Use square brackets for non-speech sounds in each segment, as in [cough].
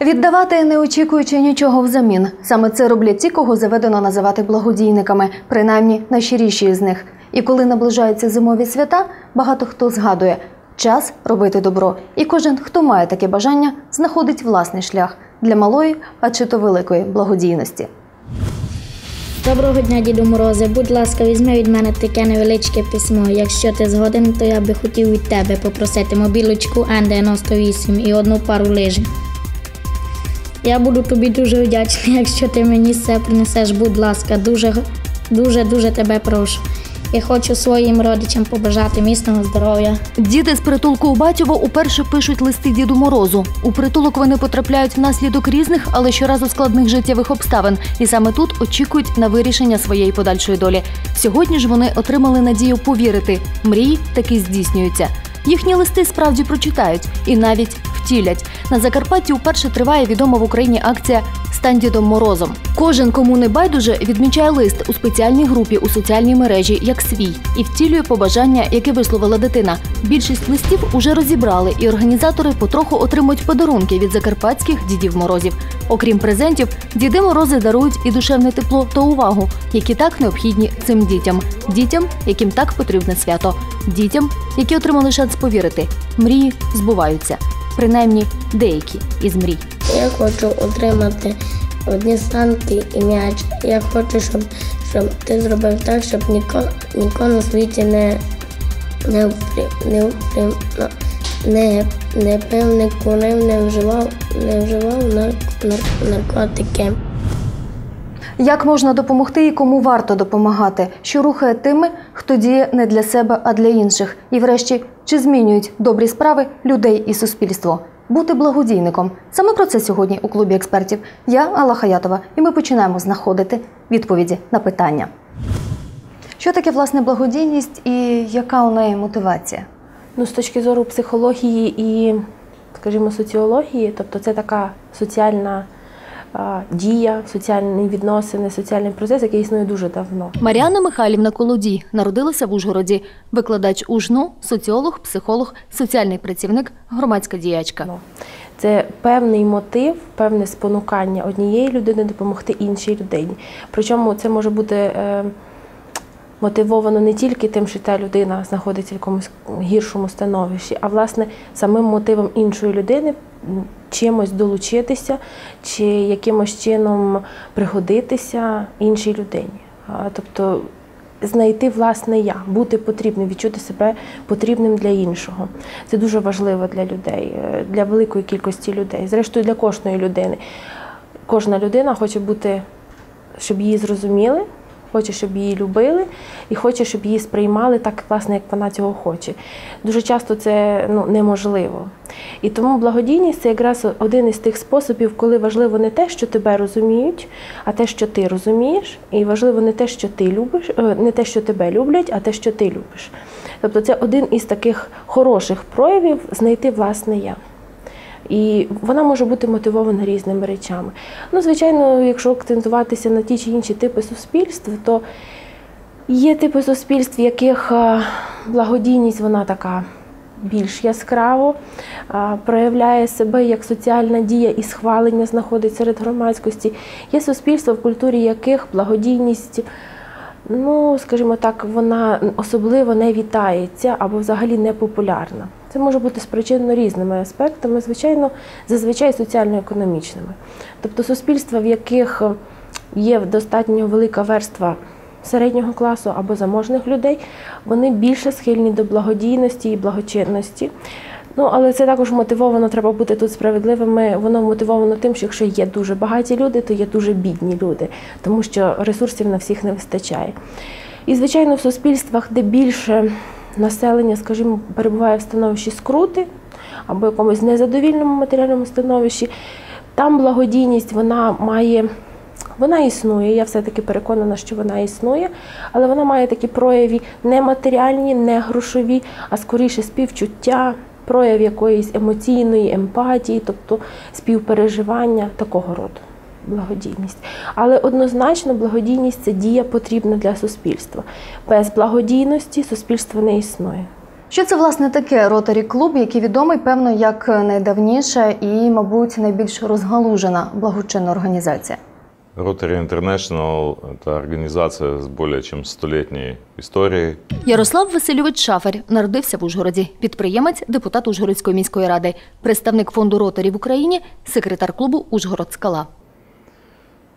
Віддавати, не очікуючи нічого взамін. Саме це роблять ті, кого заведено називати благодійниками, принаймні найщиріші з них. І коли наближаються зимові свята, багато хто згадує час робити добро. І кожен, хто має таке бажання, знаходить власний шлях для малої, а чи то великої благодійності. Доброго дня, діду Морозе. Будь ласка, візьми від мене таке невеличке письмо. Якщо ти згоден, то я би хотів від тебе попросити мобілочку N98 і одну пару лижів. Я буду тобі дуже вдячний, [laughs] якщо ти мені все принесеш, будь ласка, дуже, дуже, дуже тебе прошу. Я хочу своїм родичам побажати міцного здоров'я. Діти з притулку у Батьово уперше пишуть листи Діду Морозу. У притулок вони потрапляють внаслідок різних, але щоразу складних життєвих обставин, і саме тут очікують на вирішення своєї подальшої долі. Сьогодні ж вони отримали надію повірити. Мрії таки здійснюються. Їхні листи справді прочитають і навіть втілять. На Закарпатті вперше триває відома в Україні акція Стань Дідом Морозом. Кожен, кому не байдуже, відмічає лист у спеціальній групі у соціальній мережі як свій і втілює побажання, яке висловила дитина. Більшість листів уже розібрали, і організатори потроху отримують подарунки від закарпатських дідів морозів. Окрім презентів, діди морози дарують і душевне тепло та увагу, які так необхідні цим дітям, дітям, яким так потрібне свято, дітям, які отримали шанс повірити. Мрії збуваються, принаймні деякі із мрій. Я хочу отримати одні санки і м'яч. Я хочу, щоб, щоб ти зробив так, щоб ніко, ніхто на світі не, не, впрі- не, не, не пив, не курив, не вживав, не вживав нар, нар, наркотики. Як можна допомогти і кому варто допомагати, що рухає тими, хто діє не для себе, а для інших, і врешті чи змінюють добрі справи людей і суспільство? Бути благодійником. Саме про це сьогодні у клубі експертів. Я Алла Хаятова, і ми починаємо знаходити відповіді на питання. Що таке власне благодійність і яка у неї мотивація? Ну, з точки зору психології і, скажімо, соціології, тобто це така соціальна дія, соціальні відносини, соціальний процес, який існує дуже давно. Маріана Михайлівна Колодій народилася в Ужгороді. Викладач УЖНУ, соціолог, психолог, соціальний працівник, громадська діячка. Ну, Це певний мотив, певне спонукання однієї людини допомогти іншій людині. Причому це може бути е, мотивовано не тільки тим, що та людина знаходиться в якомусь гіршому становищі, а власне самим мотивом іншої людини чимось долучитися чи якимось чином пригодитися іншій людині. Тобто знайти власне я, бути потрібним, відчути себе потрібним для іншого. Це дуже важливо для людей, е, для великої кількості людей, зрештою для кожної людини. Кожна людина хоче бути, щоб її зрозуміли, хоче, щоб її любили, і хоче, щоб її сприймали так, власне, як вона цього хоче. Дуже часто це ну, неможливо. І тому благодійність це якраз один із тих способів, коли важливо не те, що тебе розуміють, а те, що ти розумієш, і важливо не те, що ти любиш, е, не те, що тебе люблять, а те, що ти любиш. Тобто це один із таких хороших проявів знайти власне я. І вона може бути мотивована різними речами. Ну, звичайно, якщо акцентуватися на ті чи інші типи суспільств, то є типи суспільств, в яких е, благодійність вона така більш яскраво е, проявляє себе як соціальна дія і схвалення знаходить серед громадськості. Є суспільства, в культурі яких благодійність. Ну, скажімо так, вона особливо не вітається або взагалі не популярна. Це може бути спричинено різними аспектами, звичайно, зазвичай соціально-економічними. Тобто суспільства, в яких є достатньо велика верства середнього класу або заможних людей, вони більше схильні до благодійності і благочинності. Ну, але це також мотивовано, треба бути тут справедливими. Воно мотивовано тим, що якщо є дуже багаті люди, то є дуже бідні люди, тому що ресурсів на всіх не вистачає. І, звичайно, в суспільствах, де більше населення, скажімо, перебуває в становищі скрути або якомусь незадовільному матеріальному становищі, там благодійність вона має. Вона існує, я все-таки переконана, що вона існує, але вона має такі прояви не матеріальні, не грошові, а скоріше співчуття, прояв якоїсь емоційної емпатії, тобто співпереживання такого роду благодійність. Але однозначно благодійність це дія потрібна для суспільства. Без благодійності суспільство не існує. Що це власне таке ротарі клуб, який відомий, певно, як найдавніша і, мабуть, найбільш розгалужена благочинна організація? Rotary International – это организация с более чем столетней историей. Ярослав Васильович Шафер народився в Ужгороді. Підприємець, депутат Ужгородської міської ради, представник фонду ротарі в Україні, секретар клубу Ужгород Скала.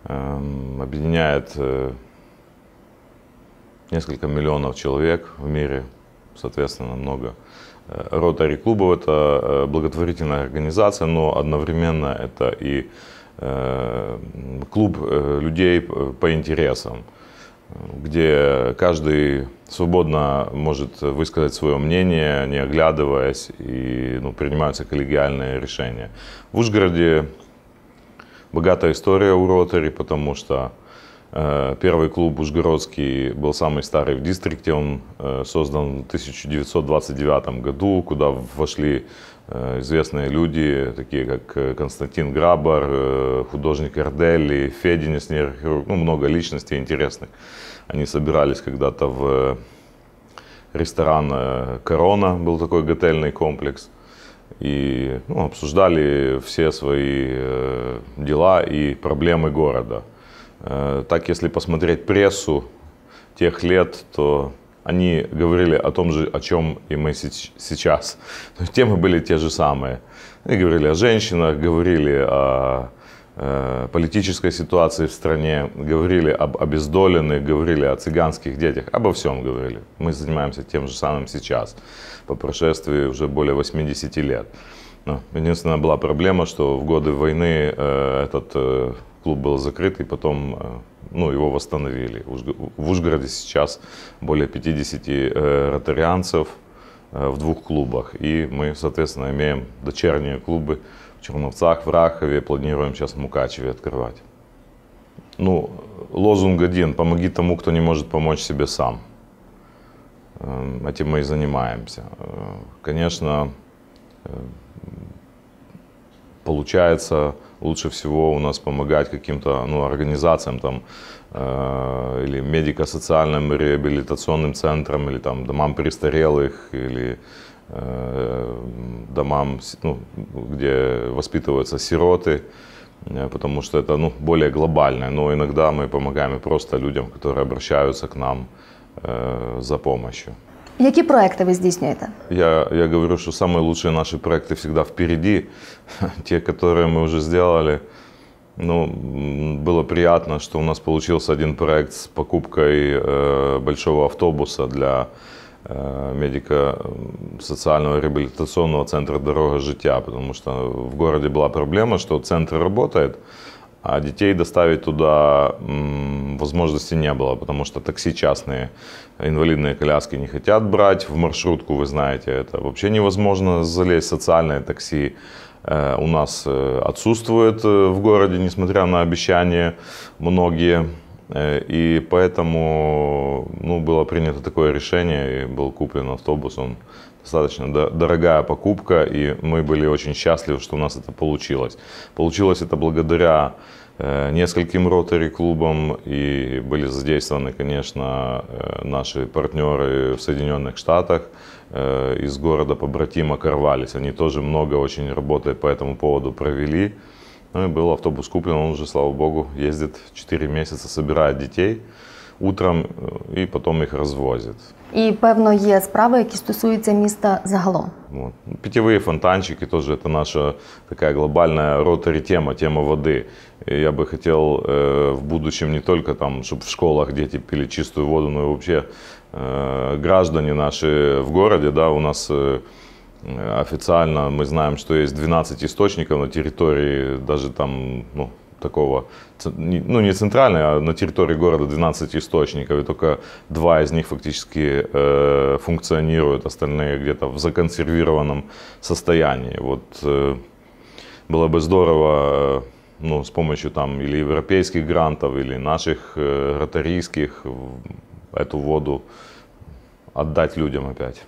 Эм, Объединяет э, несколько миллионов человек в мире, соответственно, много. Э, Rotary клубов – это э, благотворительная организация, но одновременно это и э, клуб э, людей по интересам, э, где каждый свободно может высказать свое мнение, не оглядываясь, и ну, принимаются коллегиальные решения. В Ужгороде богатая история у Ротари, потому что э, первый клуб Ужгородский был самый старый в дистрикте. Он э, создан в 1929 году, куда вошли э, известные люди, такие как э, Константин Грабар, э, художник Эрдели, Федя Снерхирург, ну, много личностей интересных. Они собирались когда-то в э, ресторан э, «Корона», был такой готельный комплекс и ну, обсуждали все свои э, дела и проблемы города. Э, так, если посмотреть прессу тех лет, то они говорили о том же, о чем и мы сейчас. [laughs] Темы были те же самые. Они говорили о женщинах, говорили о э, политической ситуации в стране, говорили об обездоленных, говорили о цыганских детях, обо всем говорили. Мы занимаемся тем же самым сейчас, по прошествии уже более 80 лет. Ну, единственная была проблема, что в годы войны э, этот клуб был закрыт, и потом э, ну, его восстановили. В Ужгороде сейчас более 50 э, ротарианцев э, в двух клубах. И мы, соответственно, имеем дочерние клубы в Черновцах, в Рахове, планируем сейчас в Мукачеве открывать. Ну, лозунг один – помоги тому, кто не может помочь себе сам. Эм, Этим мы и занимаемся. Конечно, получается лучше всего у нас помогать каким-то ну, организациям там, э, или медико-социальным реабилитационным центрам, или там, домам престарелых, или э, домам, ну, где воспитываются сироты, э, потому что это ну, более глобальное. Но иногда мы помогаем просто людям, которые обращаются к нам э, за помощью. Які проекти ви здійснюєте? Я, я говорю, что самые лучшие наши проекты всегда впереди. [laughs] Те, которые мы уже сделали. Ну, м, было приятно, что у нас получился один проект с покупкой э, большого автобуса для э, медико-социального реабилитационного центра «Дорога життя», потому что в городе была проблема, что центр работает, а детей доставить туда возможности не было, потому что такси частные, инвалидные коляски не хотят брать. В маршрутку, вы знаете, это вообще невозможно залезть. Социальное такси э, у нас э, отсутствует э, в городе, несмотря на обещания многие. И поэтому ну, было принято такое решение, и был куплен автобус. Он достаточно до- дорогая покупка, и мы были очень счастливы, что у нас это получилось. Получилось это благодаря э, нескольким ротари-клубам, и были задействованы, конечно, э, наши партнеры в Соединенных Штатах э, из города побратима Карвалис. Они тоже много очень работы по этому поводу провели. Ну и был автобус куплен, он уже, слава богу, ездит 4 месяца, собирает детей утром э, и потом их развозит. І певно є справи, які стосуються міста загалом. Вот. Питьевые фонтанчики тоже это наша такая глобальная ротари тема, тема воды. И я бы хотел э, в будущем не только там, чтобы в школах дети пили чистую воду, но и вообще э, граждане наши в городе, да, у нас э, официально мы знаем, что есть 12 источников на территории даже там, ну, такого, ну не центральной, а на территории города 12 источников, и только два из них фактически э, функционируют, остальные где-то в законсервированном состоянии. Вот э, было бы здорово, э, ну, с помощью там или европейских грантов, или наших э, ротарийских эту воду отдать людям опять.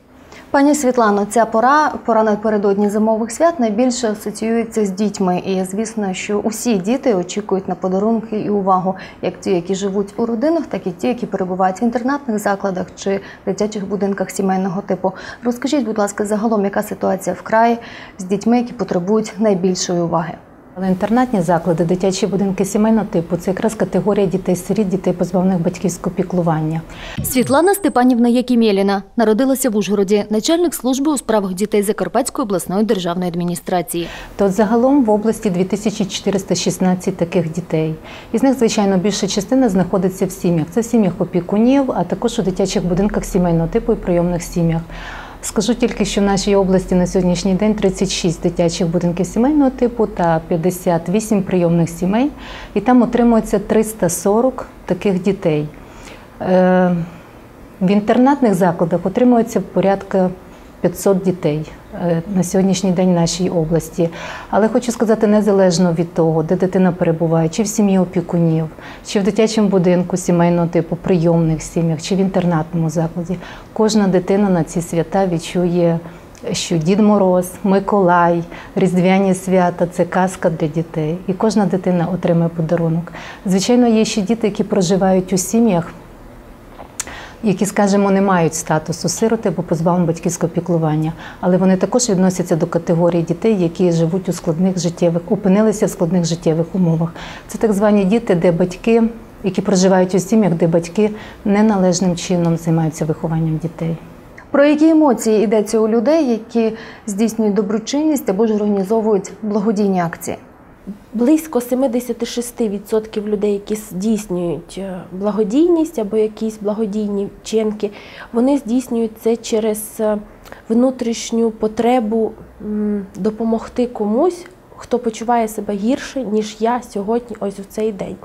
Пані Світлано, ця пора, пора напередодні зимових свят, найбільше асоціюється з дітьми. І звісно, що усі діти очікують на подарунки і увагу, як ті, які живуть у родинах, так і ті, які перебувають в інтернатних закладах чи дитячих будинках сімейного типу. Розкажіть, будь ласка, загалом, яка ситуація в краї з дітьми, які потребують найбільшої уваги? Але інтернатні заклади, дитячі будинки сімейного типу це якраз категорія дітей-сиріт, дітей позбавлених батьківського піклування. Світлана Степанівна Якімєліна народилася в Ужгороді, начальник служби у справах дітей Закарпатської обласної державної адміністрації. То загалом в області 2416 таких дітей. Із них, звичайно, більша частина знаходиться в сім'ях. Це в сім'ях опікунів, а також у дитячих будинках сімейного типу і прийомних сім'ях. Скажу тільки, що в нашій області на сьогоднішній день 36 дитячих будинків сімейного типу та 58 прийомних сімей, і там отримується 340 таких дітей. Е, В інтернатних закладах отримується порядка 500 дітей е, на сьогоднішній день в нашій області. Але хочу сказати, незалежно від того, де дитина перебуває, чи в сім'ї опікунів, чи в дитячому будинку сімейного типу, прийомних сім'ях, чи в інтернатному закладі, кожна дитина на ці свята відчує. Що Дід Мороз, Миколай, Різдвяні свята це казка для дітей, і кожна дитина отримує подарунок. Звичайно, є ще діти, які проживають у сім'ях, які, скажімо, не мають статусу сироти або позбавлені батьківського піклування, але вони також відносяться до категорії дітей, які живуть у складних життєвих, опинилися в складних життєвих умовах. Це так звані діти, де батьки, які проживають у сім'ях, де батьки неналежним чином займаються вихованням дітей. Про які емоції йдеться у людей, які здійснюють доброчинність або ж організовують благодійні акції? Близько 76% людей, які здійснюють е, благодійність або якісь благодійні вчинки, вони здійснюють це через е, внутрішню потребу допомогти комусь. Хто почуває себе гірше, ніж я сьогодні, ось в цей день.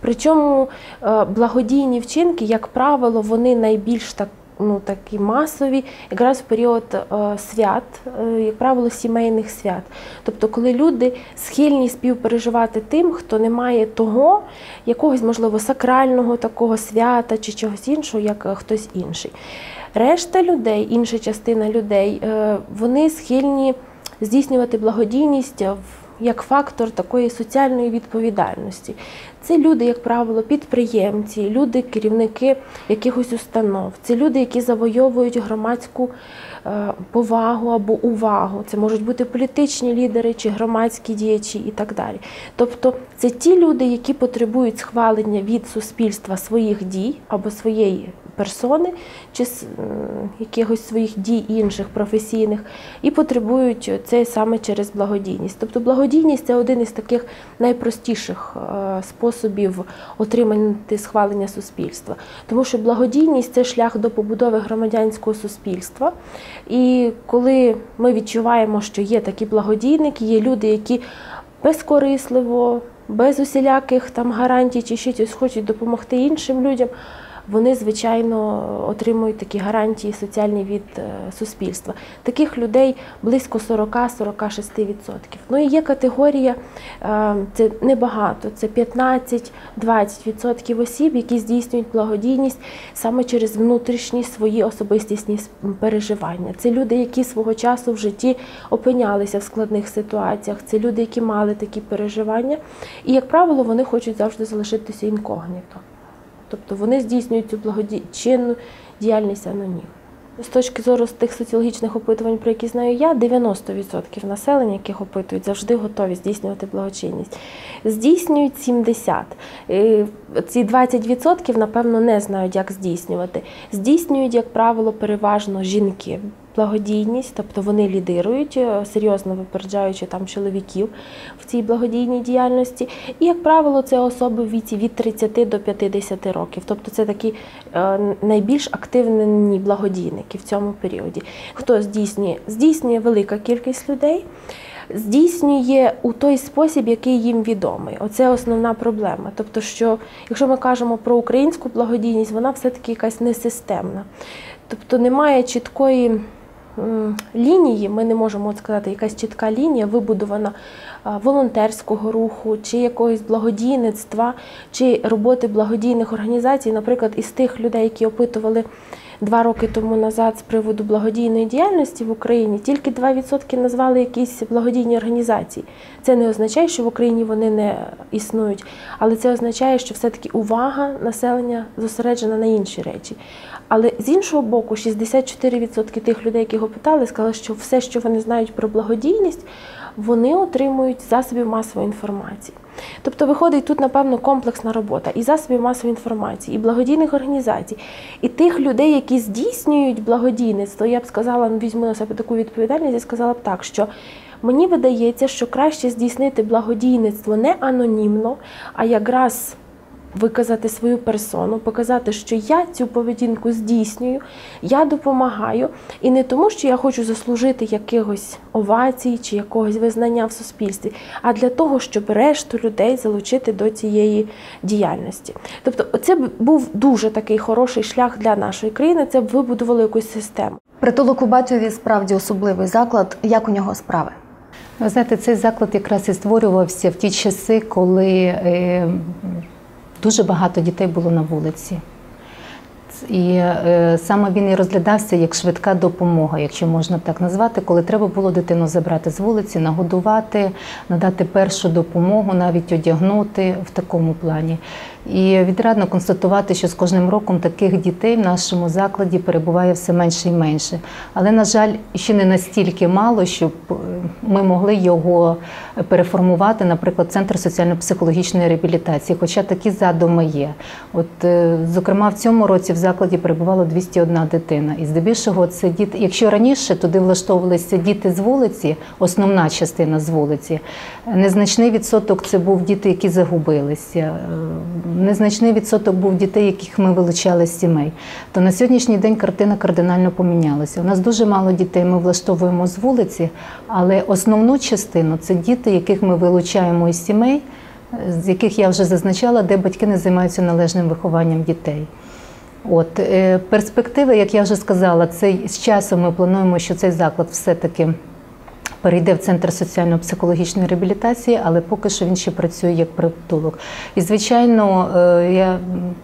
Причому е, благодійні вчинки, як правило, вони найбільш так ну, такі масові, якраз в період е, свят, е, як правило, сімейних свят. Тобто, коли люди схильні співпереживати тим, хто не має того, якогось, можливо, сакрального такого свята чи чогось іншого, як е, хтось інший. Решта людей, інша частина людей, вони схильні здійснювати благодійність як фактор такої соціальної відповідальності. Це люди, як правило, підприємці, люди, керівники якихось установ, це люди, які завойовують громадську е, повагу або увагу. Це можуть бути політичні лідери чи громадські діячі і так далі. Тобто це ті люди, які потребують схвалення від суспільства своїх дій або своєї персони чи якихось своїх дій інших професійних, і потребують це саме через благодійність. Тобто благодійність це один із таких найпростіших е, способів отримати схвалення суспільства. Тому що благодійність це шлях до побудови громадянського суспільства. І коли ми відчуваємо, що є такі благодійники, є люди, які безкорисливо, без усіляких там гарантій чи щось хочуть допомогти іншим людям. Вони, звичайно, отримують такі гарантії соціальні від е, суспільства. Таких людей близько 40-46%. Ну і є категорія, е, це небагато, це 15-20% осіб, які здійснюють благодійність саме через внутрішні свої особистісні переживання. Це люди, які свого часу в житті опинялися в складних ситуаціях. Це люди, які мали такі переживання. І, як правило, вони хочуть завжди залишитися інкогніто. Тобто вони здійснюють цю благодійну діяльність анонімно. З точки зору з тих соціологічних опитувань, про які знаю я, 90% населення, яких опитують, завжди готові здійснювати благочинність. Здійснюють 70%. Е, Ці 20% напевно не знають, як здійснювати. Здійснюють, як правило, переважно жінки. Благодійність, тобто вони лідирують, е, серйозно випереджаючи там чоловіків в цій благодійній діяльності. І, як правило, це особи в віці від 30 до 50 років. Тобто це такі е, найбільш активні благодійники в цьому періоді. Хто здійснює? Здійснює велика кількість людей. Здійснює у той спосіб, який їм відомий. Оце основна проблема. Тобто, що якщо ми кажемо про українську благодійність, вона все-таки якась несистемна. Тобто немає чіткої лінії, ми не можемо от сказати, якась чітка лінія вибудована волонтерського руху, чи якогось благодійництва, чи роботи благодійних організацій. Наприклад, із тих людей, які опитували два роки тому назад з приводу благодійної діяльності в Україні, тільки 2% назвали якісь благодійні організації. Це не означає, що в Україні вони не існують, але це означає, що все-таки увага населення зосереджена на інші речі. Але з іншого боку, 64% тих людей, які його питали, сказали, що все, що вони знають про благодійність, вони отримують засобів масової інформації. Тобто виходить тут, напевно, комплексна робота і засобів масової інформації, і благодійних організацій, і тих людей, які здійснюють благодійництво. Я б сказала, візьму на себе таку відповідальність і сказала б так, що мені видається, що краще здійснити благодійництво не анонімно, а якраз виказати свою персону, показати, що я цю поведінку здійснюю, я допомагаю, і не тому, що я хочу заслужити якихось овацій чи якогось визнання в суспільстві, а для того, щоб решту людей залучити до цієї діяльності. Тобто, це б був дуже такий хороший шлях для нашої країни. Це б вибудувало якусь систему. Притулок у Батьові справді особливий заклад. Як у нього справи? Ви знаєте, цей заклад якраз і створювався в ті часи, коли е, дуже багато дітей було на вулиці. І е, саме він і розглядався як швидка допомога, якщо можна так назвати, коли треба було дитину забрати з вулиці, нагодувати, надати першу допомогу, навіть одягнути в такому плані. І відрадно констатувати, що з кожним роком таких дітей в нашому закладі перебуває все менше і менше. Але, на жаль, ще не настільки мало, щоб е, ми могли його переформувати, наприклад, центр соціально-психологічної реабілітації, хоча такі задуми є. От, е, зокрема, в цьому році в закладі перебувало 201 дитина. І здебільшого це діти. Якщо раніше туди влаштовувалися діти з вулиці, основна частина з вулиці, незначний відсоток це був діти, які загубилися. Незначний відсоток був дітей, яких ми вилучали з сімей. То на сьогоднішній день картина кардинально помінялася. У нас дуже мало дітей ми влаштовуємо з вулиці, але основну частину це діти, яких ми вилучаємо із сімей, з яких я вже зазначала, де батьки не займаються належним вихованням дітей. От е, перспективи, як я вже сказала, цей з часом ми плануємо, що цей заклад все-таки перейде в центр соціально-психологічної реабілітації, але поки що він ще працює як притулок. І звичайно, е, я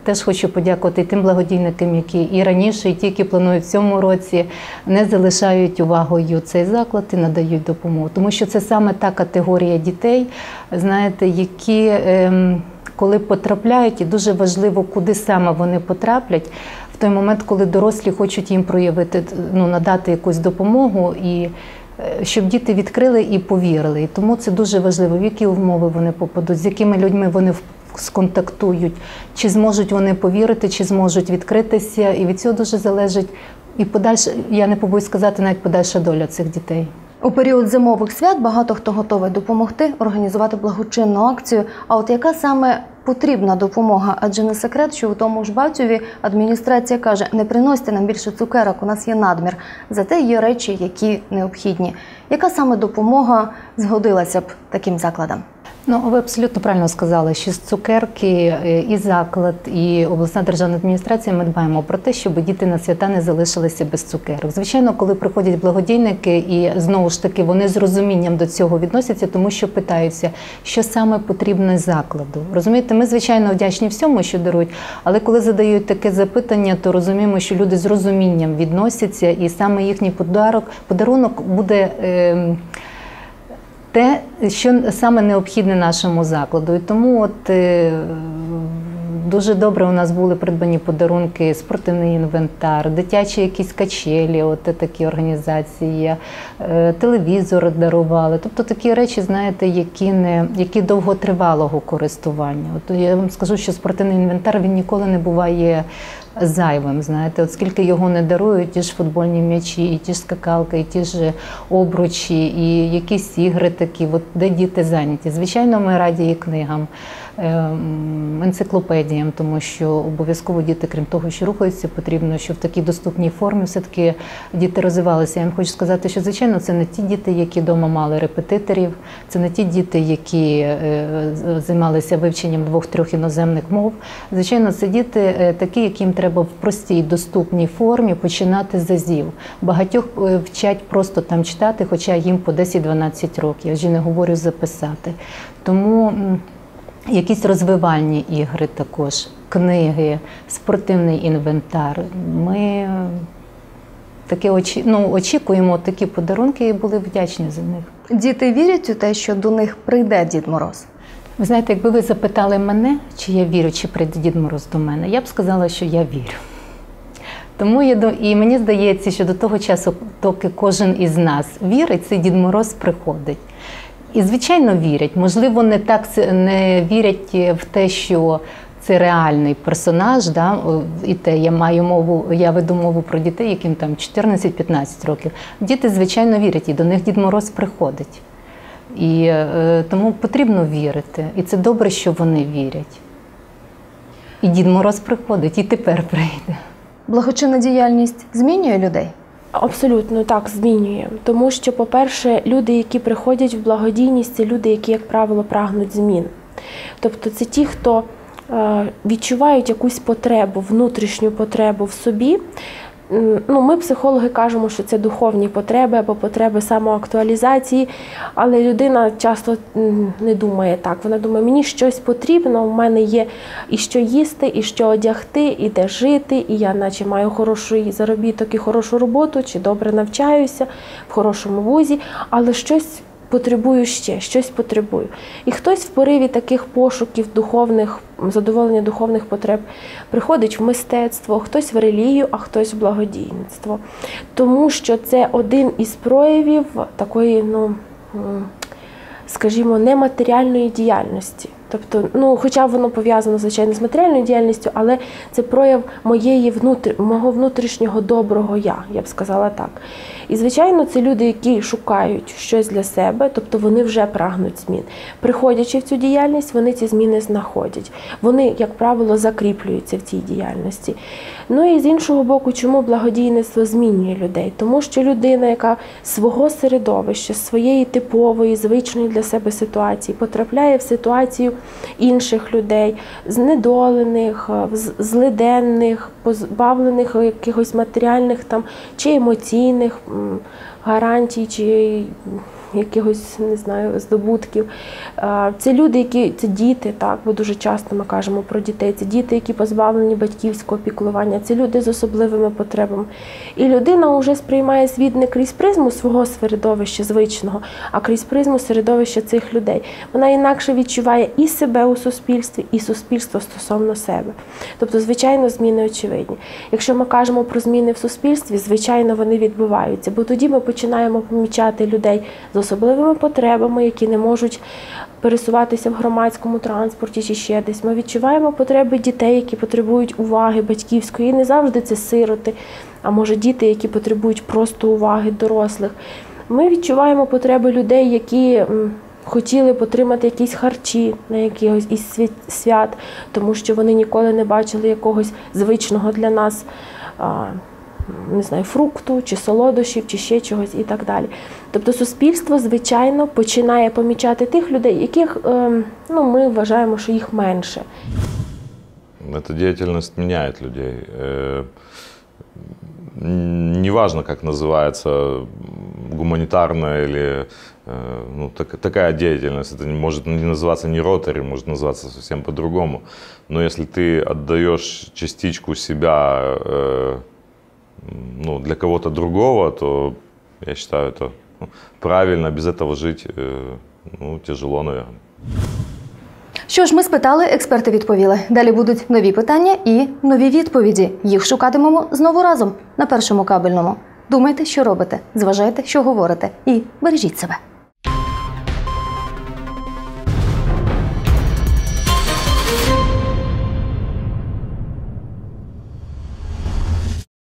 теж хочу подякувати тим благодійникам, які і раніше, і ті, які планують в цьому році, не залишають увагою цей заклад і надають допомогу, тому що це саме та категорія дітей, знаєте, які. Ем, коли потрапляють, і дуже важливо, куди саме вони потраплять в той момент, коли дорослі хочуть їм проявити, ну надати якусь допомогу і. Е, щоб діти відкрили і повірили. І тому це дуже важливо, в які умови вони попадуть, з якими людьми вони сконтактують, чи зможуть вони повірити, чи зможуть відкритися. І від цього дуже залежить і подальше, я не побоюсь сказати, навіть подальша доля цих дітей. У період зимових свят багато хто готовий допомогти організувати благочинну акцію. А от яка саме потрібна допомога? Адже не секрет, що у тому ж батьові адміністрація каже: не приносьте нам більше цукерок, у нас є надмір. Зате є речі, які необхідні. Яка саме допомога згодилася б таким закладам? Ну, ви абсолютно правильно сказали, що з цукерки і заклад, і обласна державна адміністрація ми дбаємо про те, щоб діти на свята не залишилися без цукерок. Звичайно, коли приходять благодійники, і знову ж таки вони з розумінням до цього відносяться, тому що питаються, що саме потрібно закладу. Розумієте, ми звичайно вдячні всьому, що дарують, але коли задають таке запитання, то розуміємо, що люди з розумінням відносяться, і саме їхній подарок подарунок буде. Е, те, що саме необхідне нашому закладу. І тому от е, дуже добре у нас були придбані подарунки, спортивний інвентар, дитячі якісь качелі, от такі організації, е, телевізор дарували. Тобто такі речі, знаєте, які не які довготривалого користування. От я вам скажу, що спортивний інвентар він ніколи не буває зайвим. Знаєте, от скільки його не дарують, ті ж футбольні м'ячі, і ті ж скакалки, і ті ж обручі, і якісь ігри такі, от де діти зайняті. Звичайно, ми раді і книгам. Ем, енциклопедіям, тому що обов'язково діти, крім того, що рухаються, потрібно, щоб в такій доступній формі все-таки діти розвивалися. Я вам хочу сказати, що звичайно це не ті діти, які вдома мали репетиторів, це не ті діти, які е, займалися вивченням двох-трьох іноземних мов. Звичайно, це діти е, такі, яким треба в простій доступній формі починати з азів. Багатьох е, вчать просто там читати, хоча їм по 10-12 років. Я вже не говорю записати. Тому якісь розвивальні ігри також. книги, спортивний інвентар. Ми таке очі, ну, очікуємо такі подарунки і були вдячні за них. Діти вірять у те, що до них прийде Дід Мороз. Ви знаєте, якби ви запитали мене, чи я вірю, чи прийде Дід Мороз до мене, я б сказала, що я вірю. Тому я до і мені здається, що до того часу, доки кожен із нас вірить, цей Дід Мороз приходить. І, звичайно, вірять. Можливо, не так не вірять в те, що це реальний персонаж. Да? І те, я маю мову, я веду мову про дітей, яким там 14-15 років. Діти, звичайно, вірять, і до них Дід Мороз приходить. І е, тому потрібно вірити. І це добре, що вони вірять. І Дід Мороз приходить, і тепер прийде. Благочинна діяльність змінює людей. Абсолютно так змінює. Тому що, по-перше, люди, які приходять в благодійність, це люди, які, як правило, прагнуть змін. Тобто це ті, хто е, відчувають якусь потребу, внутрішню потребу в собі. Ну, ми, психологи, кажемо, що це духовні потреби або потреби самоактуалізації, але людина часто не думає так. Вона думає, мені щось потрібно, в мене є і що їсти, і що одягти, і де жити, і я наче маю хороший заробіток і хорошу роботу, чи добре навчаюся в хорошому вузі, але щось потребую ще, щось потребую. І хтось в пориві таких пошуків духовних, задоволення духовних потреб приходить в мистецтво, хтось в релігію, а хтось в благодійництво. Тому що це один із проявів такої, ну. Скажімо, нематеріальної діяльності. Тобто, ну, хоча воно пов'язано, звичайно, з матеріальною діяльністю, але це прояв моєї внутр... мого внутрішнього доброго я, я б сказала так. І, звичайно, це люди, які шукають щось для себе, тобто вони вже прагнуть змін. Приходячи в цю діяльність, вони ці зміни знаходять. Вони, як правило, закріплюються в цій діяльності. Ну і з іншого боку, чому благодійництво змінює людей? Тому що людина, яка свого середовища, своєї типової, звичної для себе ситуації, потрапляє в ситуацію інших людей, знедолених, е, злиденних, позбавлених якихось матеріальних там чи емоційних гарантій, чи якихось не знаю здобутків. Це люди, які це діти, так, бо дуже часто ми кажемо про дітей. Це діти, які позбавлені батьківського піклування, це люди з особливими потребами. І людина вже сприймає світ не крізь призму свого середовища звичного, а крізь призму середовища цих людей. Вона інакше відчуває і себе у суспільстві, і суспільство стосовно себе. Тобто, звичайно, зміни очевидні. Якщо ми кажемо про зміни в суспільстві, звичайно, вони відбуваються, бо тоді ми починаємо помічати людей з особливими потребами, які не можуть пересуватися в громадському транспорті чи ще десь. Ми відчуваємо потреби дітей, які потребують уваги батьківської. І не завжди це сироти, а може діти, які потребують просто уваги дорослих. Ми відчуваємо потреби людей, які хотіли б отримати якісь харчі на якихось із свят, тому що вони ніколи не бачили якогось звичного для нас а, Не знаю, фрукту чи солодощів, чи ще чогось і так далі. Тобто суспільство, звичайно, починає помічати тих людей, яких ем, ну, ми вважаємо, що їх менше. Эта деятельность меняет людей. Э, м, Неважно, как называется м, гуманитарная или э, ну, так- такая деятельность. Это не- может не называться не ротари, может называться совсем по-другому. Но если ты отдаешь частичку себя э, м, ну, для кого-то другого, то я считаю это ну, правильно. Без этого жить э, ну, тяжело, наверное. Що ж ми спитали, експерти відповіли. Далі будуть нові питання і нові відповіді. Їх шукатимемо знову разом на першому кабельному. Думайте, що робите, зважайте, що говорите, і бережіть себе.